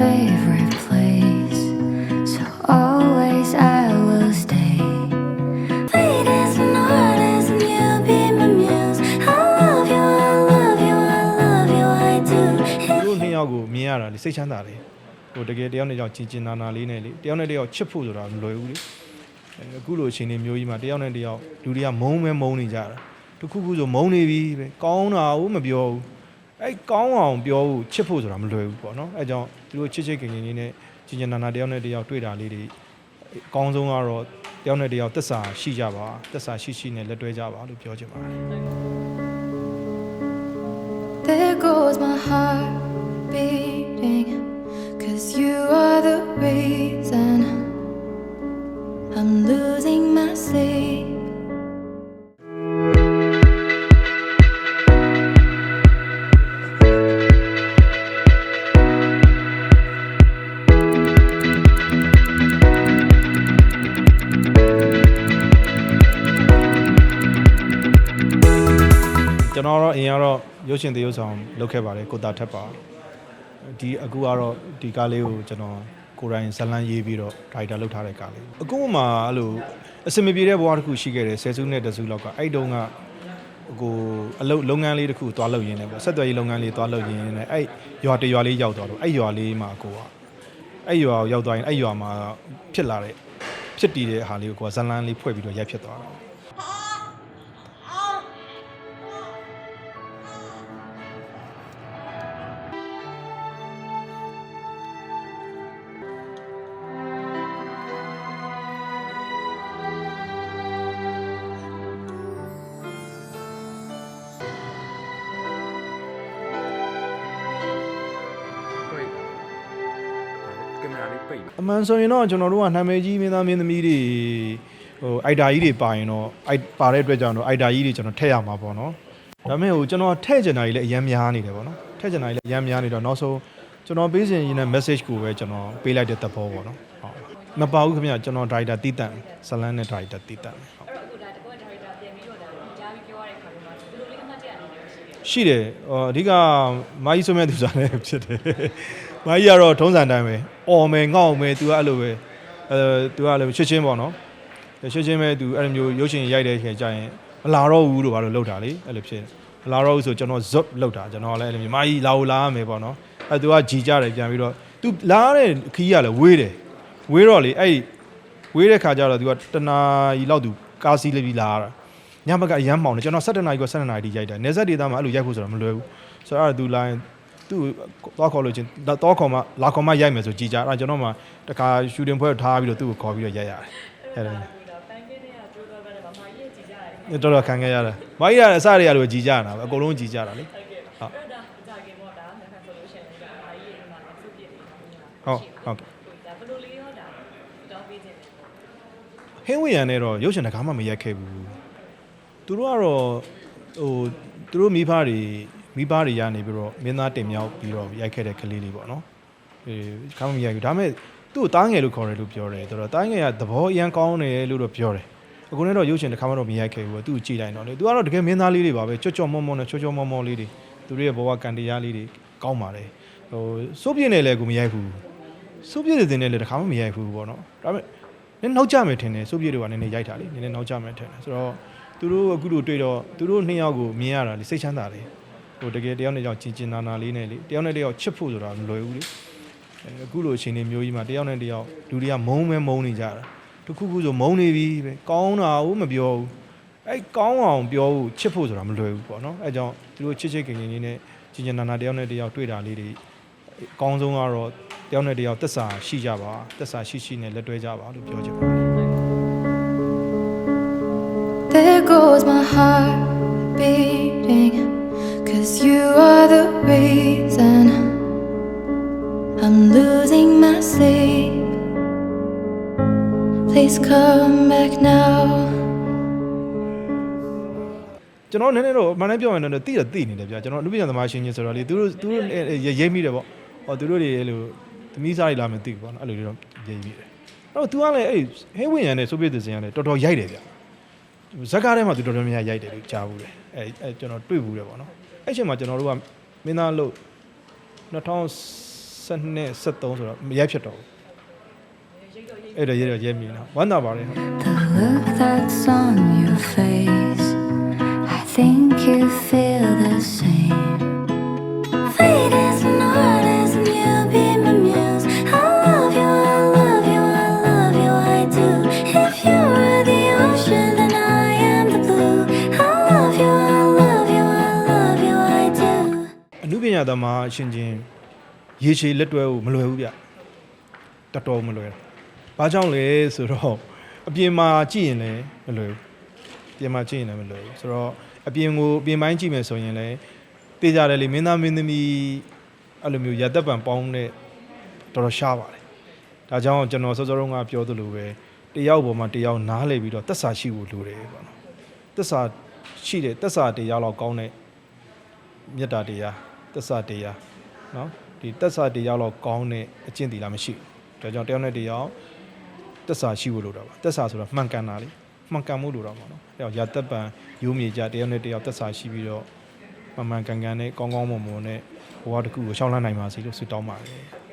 favorite place, so always I will stay. Late as an artist, and you be my muse. I love you, I love you, I love you, I do. သူတို့နှစ်ယောက်ကိုမြင်ရတာလေစိတ်ချမ်းသာတယ်ဟိုတကယ်တယောက်နဲ့တယောက်ချင်းချင်းနာနာလေးနဲ့လေတယောက်နဲ့တယောက်ချစ်ဖို့ဆိုတာမလွယ်ဘူးလေအဲအခုလိုအချိန်လေးမျိုးကြီးမှာတယောက်နဲ့တယောက်လူတွေကမုန်းမဲမုန်းနေကြတာတစ်ခုခုဆိုမုန်းနေပြီပဲကောင်းတာကိုမပြောဘူး အဲကောင်းအောင်ပြောဖို့ချစ်ဖို့ဆိုတာမလွယ်ဘူးပေါ့နော်အဲကြောင့်သူတို့ချစ်ချစ်ခင်ခင်လေးနဲ့ချင်းချင်းနာနာတယောက်နဲ့တယောက်တွေ့တာလေးတွေအကောင်းဆုံးကတော့တယောက်နဲ့တယောက်သက်စာရှိကြပါသက်စာရှိရှိနဲ့လက်တွဲကြပါလို့ပြောချင်ပါတယ် There goes my heart ကျွန်တော်တော့အရင်ကတော့ရုပ်ရှင်သရုပ်ဆောင်လုပ်ခဲ့ပါတယ်ကိုတာထက်ပါဒီအခုကတော့ဒီကားလေးကိုကျွန်တော်ကိုယ်တိုင်ဇတ်လန်းရေးပြီးတော့ဒါရိုက်တာလုပ်ထားတဲ့ကားလေးအခုမှအဲ့လိုအစင်မပြေတဲ့ဘဝတစ်ခုရှိခဲ့တယ်ဆယ်စုနှစ်တစ်စုလောက်ကအဲ့တုန်းကကိုအလုပ်လုပ်ငန်းလေးတစ်ခုသွားလုပ်ရင်းနဲ့ပေါ့ဆက်သွယ်ရေးလုပ်ငန်းလေးသွားလုပ်ရင်းနဲ့အဲ့ရွာတရွာလေးရောက်သွားတော့အဲ့ရွာလေးမှာကိုကအဲ့ရွာကိုရောက်သွားရင်အဲ့ရွာမှာဖြစ်လာတဲ့ဖြစ်တည်တဲ့ဟာလေးကိုကိုကဇတ်လန်းလေးဖွဲ့ပြီးတော့ရိုက်ဖြစ်သွားတာတွေ့ င်မရာလေးပိတ်အမှန်ဆိုရင်တော့ကျွန်တော်တို့ကနာမည်ကြီးမင်းသားမင်းသမီးတွေဟိုအိုက်တာကြီးတွေပါရင်တော့အိုက်ပါတဲ့အတွက်ကြောင့်တော့အိုက်တာကြီးတွေကျွန်တော်ထည့်ရမှာပေါ့နော်ဒါပေမဲ့ဟိုကျွန်တော်ထည့်ချင်တာကြီးလည်းအရင်များနေတယ်ပေါ့နော်ထည့်ချင်တာကြီးလည်းအရင်များနေတော့နောက်ဆုံးကျွန်တော်ပေးစင်ရင်းနဲ့ message ကိုပဲကျွန်တော်ပေးလိုက်တဲ့သဘောပေါ့နော်ဟုတ်မပါဘူးခင်ဗျကျွန်တော်ဒါရိုက်တာတီးတန့်ဇလန်းနဲ့ဒါရိုက်တာတီးတန့်ဟုတ်အခုဒါတကွဒါရိုက်တာပြန်ပြီးတော့ဒါကြားပြီးပြောရတဲ့ခါမှာဘယ်လိုလေးအမှတ်တရအနေနဲ့ရှိလဲရှိတယ်ဟိုအဓိကမာကြီးဆွမဲ့သူစားလည်းဖြစ်တယ် မာကြီးကတော့ထုံးစံတိုင်းပဲအော်မယ်ငေါ့မယ်သူကအဲ့လိုပဲအဲသူကလည်းချစ်ချင်းပေါ့နော်ချစ်ချင်းပဲသူအဲ့လိုမျိုးရုပ်ရှင်ရိုက်တဲ့ခေတ်ကျရင်မလာတော့ဘူးလို့ဘာလို့လောက်တာလေအဲ့လိုဖြစ်မလာတော့ဘူးဆိုကျွန်တော်ဇွတ်လောက်တာကျွန်တော်လည်းအဲ့လိုမျိုးမာကြီးလာဦးလာမယ်ပေါ့နော်အဲ့သူကဂျီကြတယ်ပြန်ပြီးတော့သူလာတဲ့ခီးရလည်းဝေးတယ်ဝေးတော့လေအဲ့ဝေးတဲ့ခါကျတော့သူကတနာကြီးလောက်သူကားစီးလေးပြီးလာတာညဘက်ကအရမ်းမောင်တယ်ကျွန်တော်7နာရီက7နာရီတိရိုက်တာနေဆက်ဒေတာမှာအဲ့လိုရိုက်ဖို့ဆိုတာမလွယ်ဘူးဆိုတော့အဲ့ဒါသူလိုင်း သူ့သွားခေါ်လို့ချင်းတော့ခေါ်မှလာခေါ်မှရိုက်မယ်ဆိုကြည်ကြအဲ့ဒါကျွန်တော်မှတခါရှူတင်ပွဲထားပြီးတော့သူ့ကိုခေါ်ပြီးတော့ရိုက်ရတယ်အဲ့ဒါဒါပန်ကင်းတွေကကျိုးတော့ပဲဗမာကြီးရဲ့ကြည်ကြရတယ်တော်တော်ခံခဲ့ရတယ်။မိုင်းရတယ်အစတွေကလို့ကြည်ကြတာပဲအကုန်လုံးကြည်ကြတာလေဟုတ်ကဲ့အဲ့ဒါကြာကင်ပေါ့ဒါမြန်ခါဆိုလို့ရှိရင်ဒါဗမာကြီးရဲ့ဒီမှာစုပြည့်နေတာ။ဟုတ်ဟုတ်ကဲ့ဒါဘယ်လိုလေးရောဒါတောင်းပေးခြင်းလဲ။ဟင်းဝေရန်နဲ့တော့ရုပ်ရှင်တကားမှမရိုက်ခဲ့ဘူး။သူတို့ကတော့ဟိုသူတို့မိဖတွေ မိဘတွေရနေပြီးတော့မင်းသားတင်မြောက်ပြီးတော့ရိုက်ခဲ့တဲ့ကလေးလေးပေါ့နော်။အေးကားမှမရိုက်ဘူး။ဒါပေမဲ့သူ့ကိုတားငယ်လို့ခေါ်တယ်လို့ပြောတယ်။သူတော့တားငယ်ကသဘောအရန်ကောင်းတယ်လို့တော့ပြောတယ်။အခုနဲ့တော့ရုပ်ရှင်တစ်ခါမှတော့မရိုက်ခဲ့ဘူး။သူ့ကိုကြည့်လိုက်တော့လေ။ तू ကတော့တကယ်မင်းသားလေးတွေပါပဲ။ချွတ်ချွတ်မောမောနဲ့ချွတ်ချွတ်မောမောလေးတွေသူတို့ရဲ့ဘဝကန်တရားလေးတွေကောင်းပါတယ်။ဟိုစိုးပြင်းနေလဲကိုမရိုက်ဘူး။စုပ်ပြည့်တဲ့တင်နဲ့လည်းတစ်ခါမှမရိုက်ဘူးပေါ့နော်ဒါပေမဲ့နည်းနောက်ကြမယ်ထင်တယ်စုပ်ပြည့်တွေကနည်းနည်းရိုက်တာလေနည်းနည်းနောက်ကြမယ်ထင်တယ်ဆိုတော့သူတို့အခုလိုတွေ့တော့သူတို့နှစ်ယောက်ကိုမြင်ရတာလေစိတ်ချမ်းသာတယ် ဟိုတကယ်တယောက်နဲ့တယောက်ချင်းချင်းနာနာလေးနဲ့လေတယောက်နဲ့တယောက်ချစ်ဖို့ဆိုတာမလွယ်ဘူးလေအဲအခုလိုအချိန်လေးမျိုးကြီးမှာတယောက်နဲ့တယောက်လူတွေကမုန်းမဲမုန်းနေကြတာတစ်ခုခုဆိုမုန်းနေပြီပဲကောင်းတာကိုမပြောဘူးအဲကောင်းအောင်ပြောဖို့ချစ်ဖို့ဆိုတာမလွယ်ဘူးပေါ့နော်အဲကြောင့်သူတို့ချစ်ချစ်ခင်ခင်လေးနဲ့ချင်းချင်းနာနာတယောက်နဲ့တယောက်တွေ့တာလေးတွေအကောင်းဆုံးကတော့တယောက်နဲ့တယောက်သက်စာရှိကြပါသက်စာရှိရှိနဲ့လက်တွဲကြပါလို့ပြောချင်ပါတယ် There goes my heart beating. Cause you are the reason I'm losing my sleep. Please come back now. ကျွန်တော်နည်းနည်းတော့မန်တိုင်းပြောရင်တော့တိတော့တိနေတယ်ဗျာကျွန်တော်လူပညာသမားရှင်ကြီးဆိုတော့လေသူတို့သူတို့ရိပ်မိတယ်ပေါ့ဟောသူတို့တွေအဲ့လိုသမီးစားတွေလာမယ်တိပေါ့နော်အဲ့လိုတွေတော့ရိပ်မိတယ်အဲ့တော့ तू ကလည်းအဲ့ဟဲဝင်ရံနဲ့ဆိုပြတဲ့စင်ကလည်းတော်တော်ရိုက်တယ်ဗျာဇက်ကားထဲမှာ तू တော်တော်များများရိုက်တယ်လို့ကြားဘူးတယ်အဲ့အဲ့ကျွန်တော်တွေ့ဘူးတယ်ပေါ့နော် အဲ့ချိန်မှာကျွန်တော်တို့ကမင်းသားလို့2010 12 73ဆိုတော့မရိုက်ဖြစ်တော့ဘူးအဲ့တော့ရဲတော့ရဲမြင်တော့ဝမ်းသာပါတယ်ဟုတ် The look that's on your face, I think you feel သမားအချင်းချင်းရေရှည်လက်တွဲဖို့မလွယ်ဘူးဗျတော်တော်မလွယ်ဘူးဘာကြောင့်လဲဆိုတော့အပြင်မှာကြည့်ရင်လည်းမလွယ်ဘူးအပြင်မှာကြည့်ရင်လည်းမလွယ်ဘူးဆိုတော့အပြင်ကိုအပြင်ပိုင်းကြည့်မယ်ဆိုရင်လည်းတေးကြတယ်လေမင်းသားမင်းသမီးအဲ့လိုမျိုးရသက်ပံပေါင်းတဲ့တော်တော်ရှားပါတယ်ဒါကြောင့်ကျွန်တော်စောစောတုန်းကပြောသလိုပဲတယောက်ပေါ်မှာတယောက်နားလည်ပြီးတော့သက်စာရှိဖို့လိုတယ်ပေါ့နော်သက်စာရှိတယ်သက်စာတရားလောက်ကောင်းတဲ့မေတ္တာတရား တစ္ဆာတရားနော်ဒီတစ္ဆာတရားတော့ကောင်းတဲ့အကျင့်တီလာမရှိဘူးဒါကြောင့်တယောက်နဲ့တယောက်တစ္ဆာရှိဖို့လိုတာပါတစ္ဆာဆိုတာမှန်ကန်တာလေမှန်ကန်မှုလိုတာပါနော်အဲတော့ရာတပ်ပံရိုးမြေကြတယောက်နဲ့တယောက်တစ္ဆာရှိပြီးတော့မှန်မှန်ကန်ကန်နဲ့ကောင်းကောင်းမွန်မွန်နဲ့ဘဝတစ်ခုကိုရှောင်လန်းနိုင်ပါစေလို့ဆုတောင်းပါတယ်